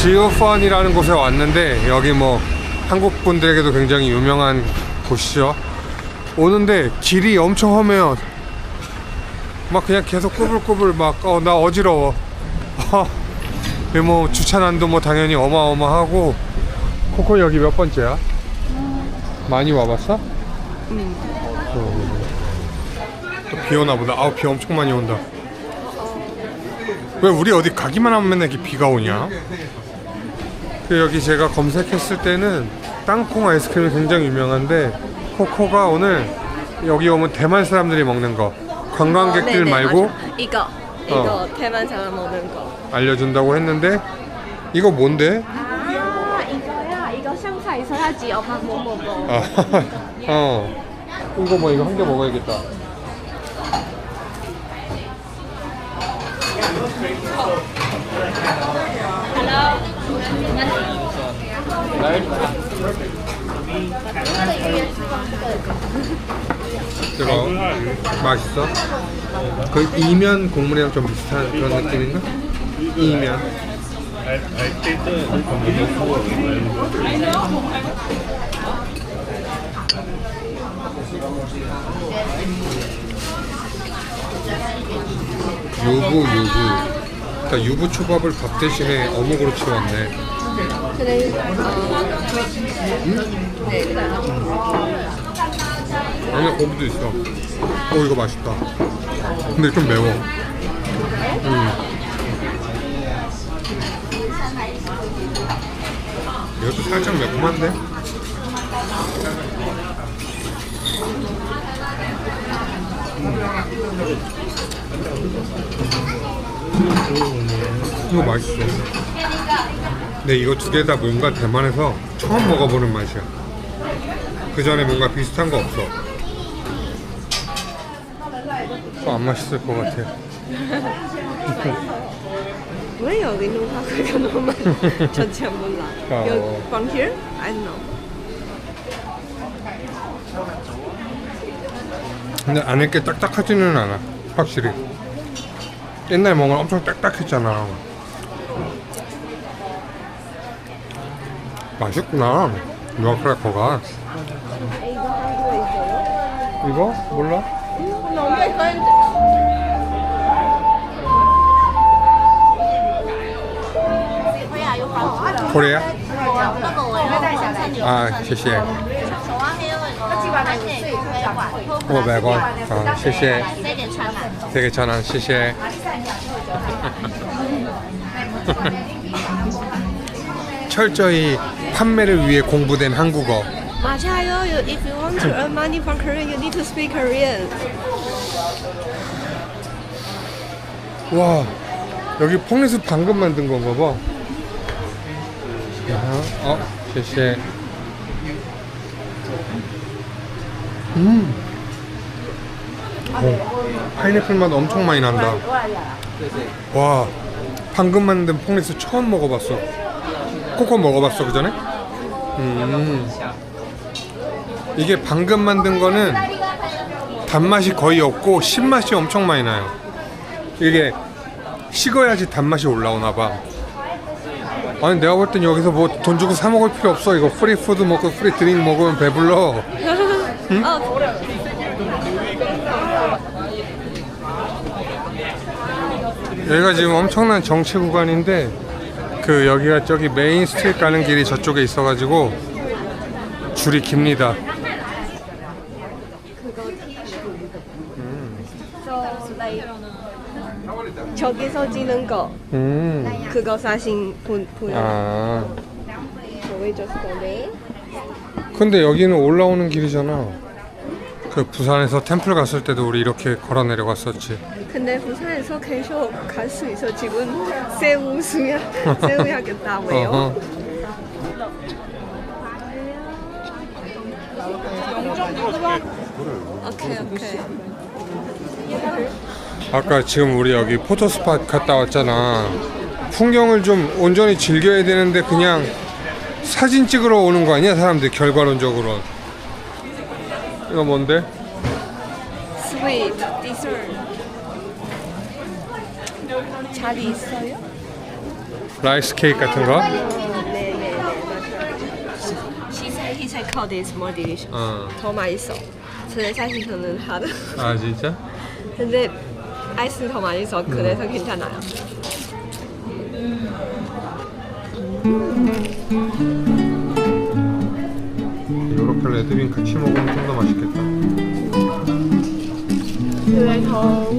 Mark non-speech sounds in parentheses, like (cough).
지오펀이라는 곳에 왔는데 여기 뭐 한국 분들에게도 굉장히 유명한 곳이죠. 오는데 길이 엄청 험해요. 막 그냥 계속 꾸불꾸불 막 어 나 어지러워. (laughs) 여기 뭐 주차 난도 뭐 당연히 어마어마하고 코코 여기 몇 번째야? 많이 와봤어? 응. 비 오나 보다. 아우 비 엄청 많이 온다. 왜 우리 어디 가기만 하면 맨날 이렇게 비가 오냐? 그 여기 제가 검색했을 때는 땅콩 아이스크림이 굉장히 유명한데 코코가 오늘 여기 오면 대만 사람들이 먹는 거 관광객들 네네, 말고 맞아. 이거 이거 대만 사람 먹는 거. 알려준다고 했는데 이거 뭔데? 아 이거야 이거 상사 있어야지 엄마 뭐 먹어. 아, (laughs) 어 이거 뭐 이거 한 개 먹어야겠다. 이거 맛있어? 그 이면 국물이랑 좀 비슷한 그런 느낌인가? 이면 유부 유부 그러니까 유부 초밥을 밥 대신에 어묵으로 채웠네. 그래 네. 안에 고기도 있어. 오 이거 맛있다. 근데 좀 매워. 음. 이것도 살짝 매콤한데? 이거 맛있어. 근데 이거 두 개 다 뭔가 대만에서 처음 먹어보는 맛이야. 그 전에 뭔가 비슷한 거 없어. 또 안 맛있을 것 같아. (laughs) 왜 여기 누가 그거 너무 (laughs) 전체 몰라. 어. from here? I don't know. 근데 안에 게 딱딱하지는 않아. 확실히. 옛날 먹으면 엄청 딱딱했잖아. 맛있구나. 너크래커가. 이거 한국에 있어요? 이거? 몰라? 너무 예뻐요. 코리아? 아, 谢谢. 500원. 아, 谢谢. 되게 전환, 谢谢. 철저히 판매를 위해 공부된 한국어. 맞아요. If you want to earn money from Korea, you need to speak Korean. 와, 여기 펑리스 방금 만든 건가 봐. 야, 어, 谢谢. 음. 오, 파인애플 맛 엄청 많이 난다. 와, 방금 만든 펑리스 처음 먹어봤어. 코코 먹어봤어 그 전에? 음. 이게 방금 만든 거는 단맛이 거의 없고 신맛이 엄청 많이 나요. 이게 식어야지 단맛이 올라오나 봐. 아니 내가 볼 땐 여기서 뭐 돈 주고 사 먹을 필요 없어. 이거 프리 푸드 먹고 프리 드링 먹으면 배불러. (laughs) 어, 여기가 지금 엄청난 정체 구간인데 그 여기가 저기 메인 스트리트 가는 길이 저쪽에 있어가지고 줄이 깁니다. 저기서 찍는 거 음. 그거 사진 보 보여. 아. There. 근데 여기는 올라오는 길이잖아. 그 부산에서 템플 갔을 때도 우리 이렇게 걸어 내려갔었지. 근데 부산에서 계속 갈 수 있어. 지금 새우 수야 새우 야겠다 왜요? 오케이 오케이. 아까 지금 우리 여기 포토스팟 갔다 왔잖아. 풍경을 좀 온전히 즐겨야 되는데 그냥 사진 찍으러 오는 거 아니야 사람들 결과론적으로. 이거 뭔데? Sweet dessert. 자리 있어요? 라이스 케이크 같은 거? 네네네 맞아요. She said he said cold is more delicious. 어. 더 맛있어. 근데 사실 저는 하드. 아 진짜? 근데 아이스는 더 맛있어. 그래서 괜찮아요. 레드빈 같이 먹으면 좀 더 맛있겠다. 그래서